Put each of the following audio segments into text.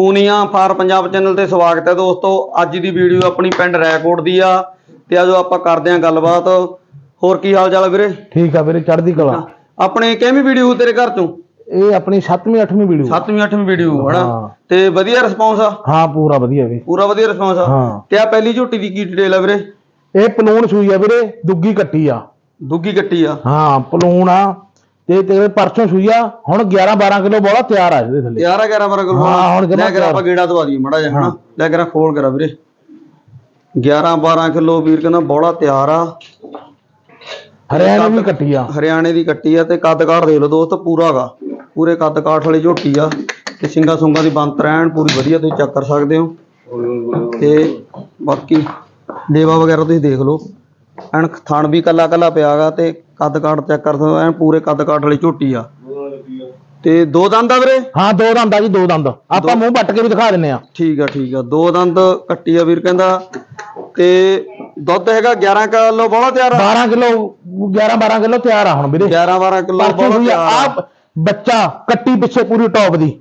Punia for Punjab channel ਤੇ ਸਵਾਗਤ ਹੈ ਦੋਸਤੋ। ਅੱਜ ਦੀ ਵੀਡੀਓ ਆਪਣੀ ਪਿੰਡ ਰੈਕੋਰਡ ਦੀ ਆ ਤੇ ਆਜੋ ਆਪਾਂ ਕਰਦੇ ਆਂ ਗੱਲਬਾਤ। ਹੋਰ ਕੀ ਹਾਲ ਚਾਲ ਆ ਵੀਰੇ? ਠੀਕ ਆ ਵੀਰੇ ਚੜ੍ਹਦੀ ਕਲਾ। ਆਪਣੇ ਕਿਵੇਂ ਵੀਡੀਓ ਤੇਰੇ ਘਰ ਚੋਂ? ਇਹ ਆਪਣੀ 7ਵੀਂ 8ਵੀਂ ਵੀਡੀਓ। 7ਵੀਂ 8ਵੀਂ ਵੀਡੀਓ। ਹਨਾ? ਤੇ ਵਧੀਆ ਰਿਸਪੌਂਸ ਆ? ਹਾਂ ਪੂਰਾ ਵਧੀਆ ਵੀ ਪੂਰਾ ਵਧੀਆ ਰਿਸਪੌਂਸ ਆ? ਤੇ ਆ ਪਹਿਲੀ ਝੋਟੀ ਦੀ ਕੀ ਡਿਟੇਲ ਆ ਵੀਰੇ? ਇਹ ਪਲੂਣ ਸੂਈ ਆ ਵੀਰੇ ਦੁੱਗੀ ਕੱਟੀ ਆ। ਦੁੱਗੀ ਕੱਟੀ ਆ? ਹਾਂ ਪਲੂਣ ਆ। ਤੇ ਤੇਰੇ ਪਰਸੋਂ ਸੂਈ ਆ ਹੁਣ 11 12 ਕਿਲੋ ਬੋਲਾ ਤਿਆਰ ਆ ਇਹਦੇ ਥੱਲੇ। 11 11 ਬਰਾ ਕਿਲੋ ਹਾਂ, ਹੁਣ ਲੈ ਕੇ ਆਪਾਂ ਗੇੜਾ ਦਵਾ ਦਈਏ ਮੜਾ ਜਿਹਾ ਹਨਾ? ਲੈ ਕੇ ਖੋਲ ਕਰਾ ਵੀਰੇ। 11 12 ਕਿਲੋ ਵੀਰ ਕਹਿੰਦਾ ਬੋਲਾ ਤਿਆਰ ਆ। ਹਰਿਆਣਾ ਵੀ ਕੱਟੀ ਆ। ਹਰਿਆਣੇ ਦੀ ਕੱਟੀ ਆ ਤੇ ਕੱਦ ਕਾਠ ਦੇਖ ਲਓ ਦੋਸਤ ਪੂਰਾ ਹੈਗਾ ਪੂਰੇ ਕੱਦ ਕਾਠ ਵਾਲੀ ਝੋਟੀ ਆ ਤੇ ਸਿੰਗਾ ਸੁੰਗਾ ਦੀ ਬੰਤ ਰਹਿਣ ਪੂਰੀ ਵਧੀਆ ਤੁਸੀਂ ਚੈੱਕ ਕਰ ਸਕਦੇ ਹੋ। ਤੇ ਬਾਕੀ ਲੇਵਾ ਵਗੈਰਾ ਤੁਸੀਂ ਦੇਖ ਲਓ। ਐਨ ਥਣ ਵੀ ਕੱਲਾ ਕੱਲਾ ਪਿਆਗਾ ਤੇ ਕੱਦ ਕਾਠ ਚੈੱਕ ਕਰ ਸਕਦੇ ਐਨ ਪੂਰੇ ਕੱਦ ਕਾਠ ਵਾਲੀ ਝੋਟੀ ਆ। ਤੇ ਦੋ ਦੰਦ ਆ ਵੀਰੇ? ਹਾਂ ਦੋ ਦੰਦ ਆ ਜੀ ਦੋ ਦੰਦ। ਆਪਾਂ ਮੂੰਹ ਵੱਟ ਕੇ ਵੀ ਦਿਖਾ ਦਿੰਨੇ ਆ। ਠੀਕ ਆ ਠੀਕ ਆ। ਦੋ ਦੰਦ ਕੱਟੀ ਆ ਵੀਰ ਕਹਿੰਦਾ। ਤੇ ਦੁੱਧ ਹੈਗਾ 11 ਕਿਲੋ ਬੋਲਾ ਤਿਆਰ ਆ? 12 ਕਿਲੋ 11 12 ਕਿਲੋ ਤਿਆਰ ਆ ਹੁਣ ਵੀਰੇ। 11 12 ਕਿਲੋ ਬੋਲਾ ਆ। ਤਿਆਰ ਆ। ਬੱਚਾ ਕੱਟੀ ਪਿੱਛੇ ਪੂਰੀ ਟੌਪ ਦੀ।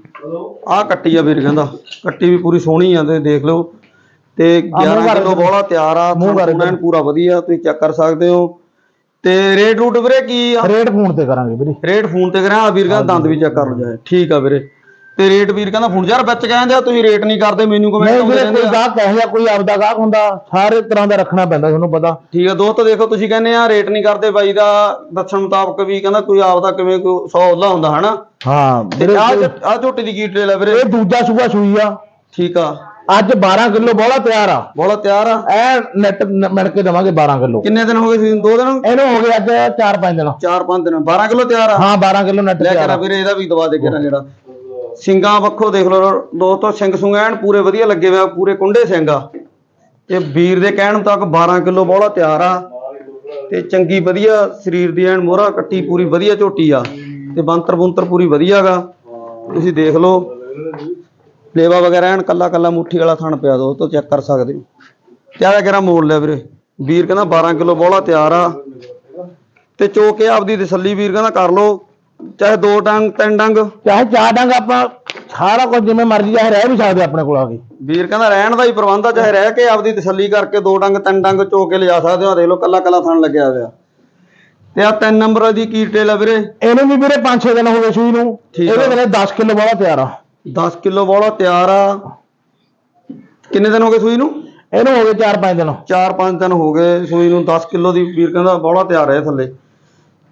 ਆਹ ਕੱਟੀ ਆ ਵੀਰ ਕਹਿੰਦਾ। ਕੱਟੀ ਵੀ ਪੂਰੀ ਸੋਹਣੀ ਆ ਤੇ ਦੇਖ ਲਓ। ਤੇ ਆਹ ਮੂੰਹ 11 ਕਰ ਕਿਲੋ। ਬੋਲਾ ਤਿਆਰ ਆ। ਮੂੰਹ ਪੂਰਾ ਵਧੀਆ ਤੁਸੀਂ ਚੈੱਕ ਕਰ ਸਕਦੇ ਹੋ। ਤੇ ਰੇਟ ਰੂਟ ਵੀਰੇ ਕੀ ਆ? ਰੇਟ ਫੋਨ ਤੇ ਕਰਾਂਗੇ ਵੀਰੇ। ਰੇਟ ਫੋਨ ਤੇ ਕਰਾਂ ਵੀਰ ਕਹਿੰਦਾ ਦੰਦ ਵੀ ਚੈੱਕ ਕਰ ਲਓ ਜਾਏ। ਠੀਕ ਆ ਵੀਰੇ। ਤੇ ਰੇਟ ਵੀਰ ਕਹਿੰਦਾ ਫੋਨ ਯਾਰ ਵਿੱਚ ਕਹਿੰਦੇ ਆ ਤੁਸੀਂ ਰੇਟ ਨਹੀਂ ਕਰਦੇ ਮੈਨੂੰ ਕਮੈਂਟ ਨਹੀਂ ਆਉਂਦੇ ਵੀਰੇ ਕੋਈ ਗਾਹਕ ਕਹੇ ਜਾਂ ਕੋਈ ਆਪਦਾ ਗਾਹਕ ਹੁੰਦਾ ਸਾਰੇ ਤਰ੍ਹਾਂ ਦਾ ਰੱਖਣਾ ਪੈਂਦਾ ਤੁਹਾਨੂੰ ਪਤਾ। ਠੀਕ ਆ ਦੋਸਤੋ ਦੇਖੋ ਤੁਸੀਂ ਕਹਿੰਦੇ ਆ ਰੇਟ ਨਹੀਂ ਕਰਦੇ ਬਾਈ ਦਾ ਦੱਸਣ ਮੁਤਾਬਕ ਵੀ ਕਹਿੰਦਾ ਕੋਈ ਆਪਦਾ ਕਿਵੇਂ ਕੋਈ 100 ਉਹਦਾ ਹੁੰਦਾ ਹਨਾ? ਹਾਂ ਤੇ ਆ ਆ ਝੋਟੀ ਦੀ ਕੀ ਡਿਟੇਲ ਆ ਵੀਰੇ? ਇਹ ਦੂਜਾ ਸੂਆ ਸੂਈ ਆ। ਠੀਕ ਆ। ਅੱਜ 12 ਕਿਲੋ ਬੋਲਾ ਤਿਆਰ ਆ। ਬੋਲਾ ਤਿਆਰ ਆ। ਐ ਨੈਟ ਮਿਣ ਕੇ ਦਵਾਂਗੇ 12 ਕਿਲੋ। ਕਿੰਨੇ ਦਿਨ ਹੋ ਗਏ ਸੀ? ਦੋ ਦਿਨ? ਇਹਨੂੰ ਹੋ ਗਏ ਅੱਜ 4-5 ਦਿਨ। 4-5 ਦਿਨ। 12 ਕਿਲੋ ਤਿਆਰ ਆ। ਹਾਂ 12 ਕਿਲੋ ਨੈਟ ਲੈ ਕੇ ਆ। ਵੀਰੇ ਇਹਦਾ ਵੀ ਦਵਾ ਦੇ ਕੇ ਨਾ ਜਿਹੜਾ ਸਿੰਗਾਂ ਵੱਖੋ ਦੇਖ ਲਓ ਦੋਸਤੋ ਸਿੰਘ ਸੁੰਗ ਐਨ ਪੂਰੇ ਵਧੀਆ ਲੱਗੇ ਹੋਏ ਪੂਰੇ ਕੁੰਡੇ ਸਿੰਘ ਆ। ਤੇ ਵੀਰ ਦੇ ਕਹਿਣ ਤੱਕ 12 ਕਿਲੋ ਬੋਲਾ ਤਿਆਰ ਆ। ਤੇ ਚੰਗੀ ਵਧੀਆ ਸਰੀਰ ਦੀ ਐਨ ਮੋਹਰਾ ਕੱਟੀ ਪੂਰੀ ਵਧੀਆ ਝੋਟੀ ਆ। ਤੇ ਬੰਤਰ ਬੁੰਤਰ ਪੂਰੀ ਵਧੀਆਗਾ ਤੁਸੀਂ ਦੇਖ ਲਓ। ਲੇਵਾ ਵਗੈਰਾ ਐਨ ਕੱਲਾ ਕੱਲਾ ਮੁੱਠੀ ਵਾਲਾ ਥਣ ਪਿਆ ਦੋਸਤੋ ਚੈੱਕ ਕਰ ਸਕਦੇ ਹੋ। ਕਿਹੜਾ ਕਿਹੜਾ ਮੋੜ ਲਿਆ ਵੀਰੇ? ਵੀਰ ਕਹਿੰਦਾ 12 ਕਿਲੋ ਬੋਲਾ ਤਿਆਰ ਆ। ਤੇ ਚੋ ਕੇ ਆਪਦੀ ਤਸੱਲੀ ਵੀਰ ਕਹਿੰਦਾ ਕਰ ਲਓ ਚਾਹੇ ਦੋ ਡੰਗ ਤਿੰਨ ਡੰਗ। ਚਾਹੇ ਚਾਰ ਡੰਗ ਆਪਾਂ ਸਾਰਾ ਕੁਝ ਜਿਵੇਂ ਮਰਜ਼ੀ ਚਾਹੇ ਰਹਿ ਵੀ ਸਕਦੇ ਆਪਣੇ ਕੋਲ ਆ ਕੇ। ਵੀਰ ਕਹਿੰਦਾ ਰਹਿਣ ਦਾ ਹੀ ਪ੍ਰਬੰਧ ਆ ਚਾਹੇ ਰਹਿ ਕੇ ਆਪਦੀ ਤਸੱਲੀ ਕਰਕੇ ਦੋ ਡੰਗ ਤਿੰਨ ਡੰਗ ਚੋ ਕੇ ਲਿਜਾ ਸਕਦੇ ਹੋ ਦੇਖ ਲਓ ਕੱਲਾ ਕੱਲਾ ਥਣ ਲੱਗਿਆ ਹੋਇਆ। ਤੇ ਆ ਤਿੰਨ ਨੰਬਰ ਦੀ ਕੀ ਡਿਟੇਲ ਆ ਵੀਰੇ? ਇਹਨੂੰ ਵੀ ਵੀਰੇ 5-6 ਦਿਨ ਹੋ ਗਏ ਸੂਈ ਨੂੰ। ਇਹਦੇ ਮੇਰੇ 10 ਕਿਲੋ ਬੋਲਾ ਤਿਆਰ ਆ। 10 ਕਿਲੋ ਬੋਲਾ ਤਿਆਰ ਆ। ਕਿੰਨੇ ਦਿਨ ਹੋ ਗਏ ਸੂਈ ਨੂੰ? ਇਹਨੂੰ ਹੋ ਗਏ 4-5 ਦਿਨ। 4-5 ਦਿਨ ਹੋ ਗਏ ਸੂਈ ਨੂੰ। 10 ਕਿਲੋ ਦੀ ਵੀਰ ਕਹਿੰਦਾ ਬੋਲਾ ਤਿਆਰ ਹੈ ਥੱਲੇ।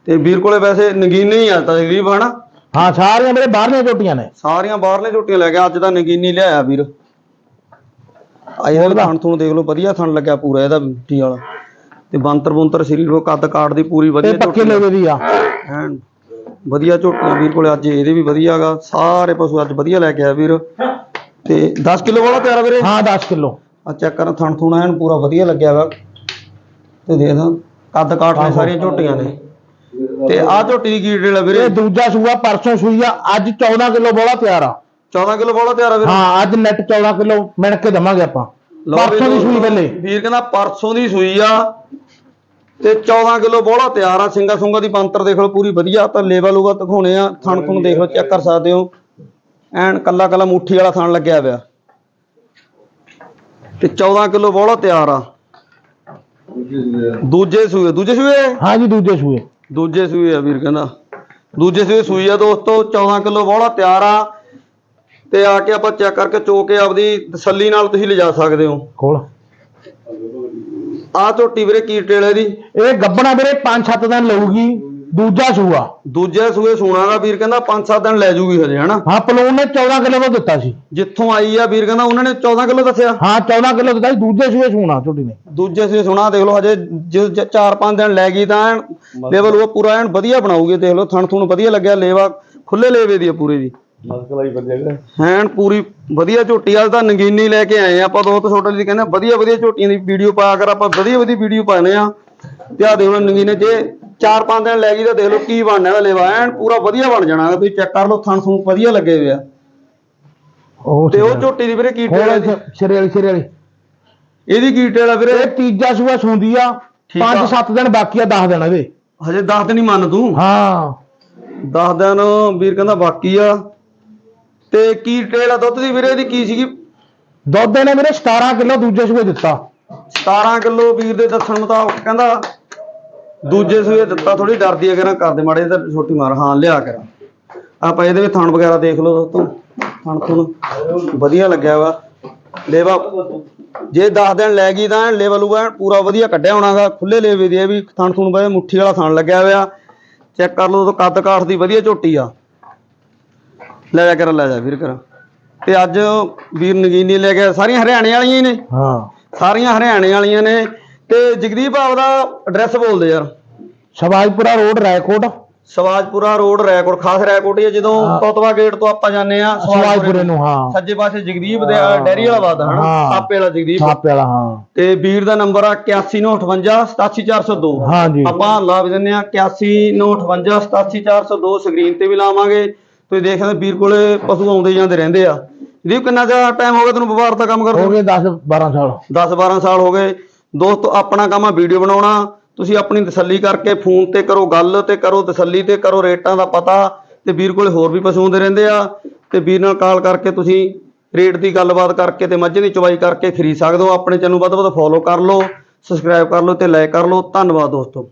ਤੇ ਵੀਰ ਕੋਲੇ ਵੈਸੇ ਨਗੀਨੇ ਹੀ ਆ ਤਕਰੀਬ ਹਨਾ। ਹਾਂ ਸਾਰੀਆਂ ਮੇਰੇ ਬਾਹਰਲੀਆਂ ਝੋਟੀਆਂ ਨੇ। ਸਾਰੀਆਂ ਬਾਹਰਲੇ ਝੋਟੀਆਂ ਲੈ ਗਿਆ ਅੱਜ ਤਾਂ ਨਗੀਨੀ ਲਿਆਇਆ ਵੀਰ। ਆ ਇਹਦਾ ਥਣ ਥਣ ਦੇਖ ਲਓ ਵਧੀਆ ਥਣ ਲੱਗਿਆ ਪੂਰਾ ਇਹਦਾ ਮਿੱਟੀ ਵਾਲਾ। ਤੇ ਬੰਤਰ ਬੁੰਤਰ ਸਰੀਰ ਕੱਦ ਕਾਟ ਦੀ ਪੂਰੀ ਵਧੀਆ ਪੱਕੇ ਝੋਟੀ ਆ। ਲੋਗੇ ਦੀ ਆ। ਐਨ ਵਧੀਆ ਝੋਟੀਆਂ ਵੀਰ ਕੋਲੇ ਅੱਜ ਇਹਦੇ ਵੀ ਵਧੀਆਗਾ ਸਾਰੇ ਪਸ਼ੂ ਅੱਜ ਵਧੀਆ ਲੈ ਕੇ ਆਇਆ ਵੀਰ। ਤੇ 10 ਕਿਲੋ ਵਾਲਾ ਤਿਆਰ ਆ ਵੀਰੇ? ਹਾਂ 10 ਕਿਲੋ। ਆ ਚੈੱਕ ਕਰ ਥਣ ਥੁਣਾ ਐਨ ਪੂਰਾ ਵਧੀਆ ਲੱਗਿਆ ਵਾ। ਤੇ ਦੇਖ ਨਾ ਕੱਦ ਕਾਠ ਨੇ ਸਾਰੀਆਂ ਝੋਟੀਆਂ ਨੇ। ਤੇ ਆ ਝੋਟੀ ਦੀ ਕੀ ਡਿਟੇਲ ਆ ਵੀਰੇ? ਇਹ ਦੂਜਾ ਸੂਆ ਪਰਸੋਂ ਸੂਈ ਆ ਅੱਜ 14 ਕਿਲੋ ਬੋਲਾ ਤਿਆਰ ਆ। 14 ਕਿਲੋ ਵਾਲਾ ਤਿਆਰ ਆ ਵੀਰੇ? ਹਾਂ ਅੱਜ ਨੈਟ 14 ਕਿਲੋ ਮਿਣ ਕੇ ਦਵਾਂਗੇ ਆਪਾਂ। ਪਰਸੋਂ ਦੀ ਸੂਈ ਪਹਿਲੇ ਵੀਰ ਕਹਿੰਦਾ ਪਰਸੋਂ ਦੀ ਸੂਈ ਆ। ਤੇ 14 ਕਿਲੋ ਬੋਲਾ ਤਿਆਰ ਆ ਸਿੰਗਾ ਸੁੰਗਾ ਦੀ ਬੰਤਰ ਦੇਖ ਲਓ ਪੂਰੀ ਵਧੀਆ ਤਾਂ ਲੇਵਲ ਲੂਗਾ ਦਿਖਾਉਣੇ ਆ ਥਣ ਥਣ ਦੇਖ ਲਓ ਚੈੱਕ ਕਰ ਸਕਦੇ ਹੋ। ਐਨ ਕੱਲਾ ਕੱਲਾ ਮੁੱਠੀ ਵਾਲਾ ਥਣ ਲੱਗਿਆ ਪਿਆ। ਤੇ 14 ਕਿਲੋ ਬੋਲਾ ਤਿਆਰ ਆ। ਦੂਜੇ ਸੂਏ ਦੂਜੇ ਸੂਏ? ਹਾਂ ਜੀ ਦੂਜੇ ਸੂਏ। ਦੂਜੇ ਸੂਏ ਆ ਵੀਰ ਕਹਿੰਦਾ। ਦੂਜੇ ਸੂਏ ਸੂਈ ਆ ਦੋਸਤੋ 14 ਕਿਲੋ ਬੋਲਾ ਤਿਆਰ ਆ। ਤੇ ਆ ਕੇ ਆਪਾਂ ਚੈੱਕ ਕਰਕੇ ਚੋ ਕੇ ਆਪਦੀ ਤਸੱਲੀ ਨਾਲ ਤੁਸੀਂ ਲਿਜਾ ਸਕਦੇ ਹੋ। ਕੋਲ ਆ ਝੋਟੀ ਵੀਰੇ ਕੀ ਡਿਟੇਲ ਹੈ ਦੀ ਇਹ ਗੱਬਣਾ ਵੀਰੇ 5-7 ਦਿਨ ਲਊਗੀ ਦੂਜਾ ਸੂਆ। ਦੂਜੇ ਸੂਏ ਸੋਨਾ ਦਾ ਵੀਰ ਕਹਿੰਦਾ 5-7 ਦਿਨ ਲੈ ਜੂਗੀ ਹਜੇ ਹਨਾ? ਹਾਂ ਪਲੂਨ ਨੇ 14 ਕਿਲੋ ਦਾ ਦਿੱਤਾ ਸੀ। ਜਿੱਥੋਂ ਆਈ ਆ ਵੀਰ ਕਹਿੰਦਾ ਉਹਨਾਂ ਨੇ 14 ਕਿਲੋ ਦੱਸਿਆ। ਹਾਂ 14 ਕਿਲੋ ਦਿੱਤਾ ਸੀ ਦੂਜੇ ਸੂਏ ਸੂਣਾ ਝੋਟੀ ਨੇ। ਦੂਜੇ ਸੂਏ ਸੋਨਾ ਦੇਖ ਲਓ ਹਜੇ 4-5 ਦਿਨ ਲੈ ਗਈ ਤਾਂ ਲੈਵਲ ਉਹ ਪੂਰਾ ਐਨ ਵਧੀਆ ਬਣਾਉਗੇ ਦੇਖ ਲਓ ਥਣ ਥੁਣ ਵਧੀਆ ਲੱਗਿਆ ਲੇਵਾ ਖੁੱਲੇ ਲੇਵੇ ਦੀ ਆ ਪੂਰੇ ਦੀ। ਐਨ ਪੂਰੀ ਵਧੀਆ ਝੋਟੀ ਵਾਲ ਤਾਂ ਨਗੀਨੀ ਲੈ ਕੇ ਆਏ ਆ। ਆਪਾਂ ਦੋ ਤੋਂ ਛੋਟੇ ਦੀ ਕਹਿੰਦੇ ਵਧੀਆ ਵਧੀਆ ਝੋਟੀਆਂ ਦੀ ਵੀਡੀਓ ਪਾਇਆ ਕਰ ਆਪਾਂ ਵਧੀਆ ਵਧੀਆ ਵੀਡੀਓ ਪਾਣੇ ਆ। ਤੇ ਆ ਦੇਖ ਨਗੀਨੇ ਜੇ 4-5 ਦਿਨ ਲੈ ਗਈ ਤਾਂ ਦੇਖ ਲਓ ਕੀ ਬਣਨਾ ਇਹਦਾ ਲੇਵਾ। ਐਨ ਪੂਰਾ ਵਧੀਆ ਬਣ ਜਾਣਾ ਤੁਸੀਂ ਚੈੱਕ ਕਰ ਲਓ ਥਣ ਥੁਣ ਵਧੀਆ ਲੱਗੇ ਹੋਏ ਆ। ਉਹ ਤੇ ਉਹ ਝੋਟੀ ਦੀ ਵੀਰੇ ਕੀ ਹੈ ਇੱਥੇ ਸਿਰੇ ਵਾਲੀ ਸਿਰੇ ਵਾਲੀ ਇਹਦੀ ਕੀ ਡਿਟੇਲ ਆ ਵੀਰੇ? ਇਹ ਤੀਜਾ ਸੂਆ ਸੁੰਦੀ ਆ। ਠੀਕ ਆ। 5-7 ਦਿਨ ਬਾਕੀ ਆ 10 ਦਿਨ ਇਹਦੇ। ਹਜੇ 10 ਦਿਨ ਹੀ ਮੰਨ ਤੂੰ? ਹਾਂ। 10 ਦਿਨ ਵੀਰ ਕਹਿੰਦਾ ਬਾਕੀ ਆ। ਤੇ ਕੀ ਡਿਟੇਲ ਆ ਦੁੱਧ ਦੀ ਵੀਰੇ ਇਹਦੀ ਕੀ ਸੀਗੀ? ਦੁੱਧ ਇਹਨੇ ਵੀਰੇ 17 ਕਿਲੋ ਦੂਜੇ ਸੂਏ ਦਿੱਤਾ। 17 ਕਿਲੋ ਵੀਰ ਦੇ ਦੱਸਣ ਮੁਤਾਬਕ ਕਹਿੰਦਾ ਦੂਜੇ ਸੂਏ ਦਿੱਤਾ ਥੋੜੀ ਡਰਦੀ ਹੈ ਕਿ ਨਾ ਕਰਦੇ ਮਾੜੇ ਤਾਂ ਛੋਟੀ ਮਾਰ ਹਾਂ ਲਿਆ ਕਰ। ਆਪਾਂ ਇਹਦੇ ਵਿੱਚ ਥਣ ਵਗੈਰਾ ਦੇਖ ਲਓ ਦੋਸਤੋ ਥਣ ਥਣ ਵਧੀਆ ਲੱਗਿਆ ਵਾ। ਲੇਵਾ ਜੇ 10 ਦਿਨ ਲੈ ਗਈ ਤਾਂ ਲੇਵਲ ਉਹ ਪੂਰਾ ਵਧੀਆ ਕੱਢਿਆ ਹੋਣਾਗਾ ਖੁੱਲੇ ਲੇਵੇ ਦੀ ਵੀ ਥਣ ਥਣ ਬਈ ਮੁੱਠੀ ਵਾਲਾ ਥਣ ਲੱਗਿਆ ਹੋਇਆ। ਚੈੱਕ ਕਰ ਲਓ ਤੋਂ ਕੱਦ ਕਾਠ ਦੀ ਵਧੀਆ ਝੋਟੀ ਆ। ਲੈ ਜਾ ਕਰ ਲੈ ਜਾ ਵੀਰ ਕਰ ਤੇ ਅੱਜ ਵੀਰ ਨਗੀਨੀ ਲੈ ਗਿਆ ਸਾਰੀਆਂ ਹਰਿਆਣੇ ਵਾਲੀਆਂ ਹੀ ਨੇ। ਹਾਂ। ਸਾਰੀਆਂ ਹਰਿਆਣੇ ਵਾਲੀਆਂ ਨੇ। ਤੇ ਜਗਦੀਪ ਆਪ ਦਾ ਐਡਰੈਸ ਬੋਲਦੇ ਯਾਰ। ਸ਼ਬਾਜਪੁਰਾ ਰੋਡ ਰਾਏਕੋਟ। ਸਵਾਜਪੁਰਾ ਰੋਡ ਰੈਕੋਟ ਖਾਸ ਰੈਕੋਟ ਹੀ ਆ। ਜਦੋਂ ਹਾਂ। ਤੋਤਵਾ ਗੇਟ ਤੋਂ ਆਪਾਂ ਜਾਂਦੇ ਆ ਸ਼ਬਾਜਪੁਰੇ ਨੂੰ। ਹਾਂ। ਸੱਜੇ ਪਾਸੇ ਜਗਦੀਪ ਦੇ ਹਾਂ। ਡੈਰੀ ਵਾਲਾ ਬਾਦ ਹਨਾ? ਹਾਂ। ਆਪੇ ਵਾਲਾ ਜਗਦੀਪ। ਛਾਪੇ ਵਾਲਾ ਹਾਂ। ਤੇ ਵੀਰ ਦਾ ਨੰਬਰ ਆ 8158 87402 ਹਾਂ ਜੀ ਆਪਾਂ ਲਾ ਵੀ ਦਿੰਦੇ ਆ 8158 87402 ਸਕਰੀਨ ਤੇ ਵੀ ਲਾਵਾਂਗੇ। ਤੁਸੀਂ ਦੇਖ ਸਕਦੇ ਵੀਰ ਕੋਲੇ ਪਸ਼ੂ ਆਉਂਦੇ ਜਾਂਦੇ ਰਹਿੰਦੇ ਆ। ਜਗਦੀਪ ਕਿੰਨਾ ਜਿਹਾ ਟਾਈਮ ਹੋ ਗਿਆ ਤੈਨੂੰ ਵਪਾਰ ਦਾ ਕੰਮ ਕਰਦੇ ਹੋ ਗਏ 10 12 ਸਾਲ। 10 12 ਸਾਲ ਹੋ ਗਏ। ਦੋਸਤੋ ਆਪਣਾ ਕੰਮ ਆ ਵੀਡੀਓ ਬਣਾਉਣਾ। ਤੁਸੀਂ ਆਪਣੀ ਤਸੱਲੀ ਕਰਕੇ ਫੋਨ ਤੇ ਕਰੋ ਗੱਲ ਤੇ ਕਰੋ ਤਸੱਲੀ ਤੇ ਕਰੋ ਰੇਟਾਂ ਦਾ ਪਤਾ। ਤੇ ਵੀਰ ਕੋਲੇ ਹੋਰ ਵੀ ਪਸ਼ੂ ਆਉਂਦੇ ਰਹਿੰਦੇ ਆ। ਤੇ ਵੀਰ ਨਾਲ ਕਾਲ ਕਰਕੇ ਤੁਸੀਂ ਰੇਟ ਦੀ ਗੱਲਬਾਤ ਕਰਕੇ ਤੇ ਮੱਝ ਦੀ ਚਵਾਈ ਕਰਕੇ ਖਰੀਦ ਸਕਦੇ ਹੋ। ਆਪਣੇ ਚੈਨਲ ਵੱਧ ਵੱਧ ਫੋਲੋ ਕਰ ਲਓ ਸਬਸਕ੍ਰਾਈਬ ਕਰ ਲਓ ਤੇ ਲਾਈਕ ਕਰ ਲਓ। ਧੰਨਵਾਦ ਦੋਸਤੋ।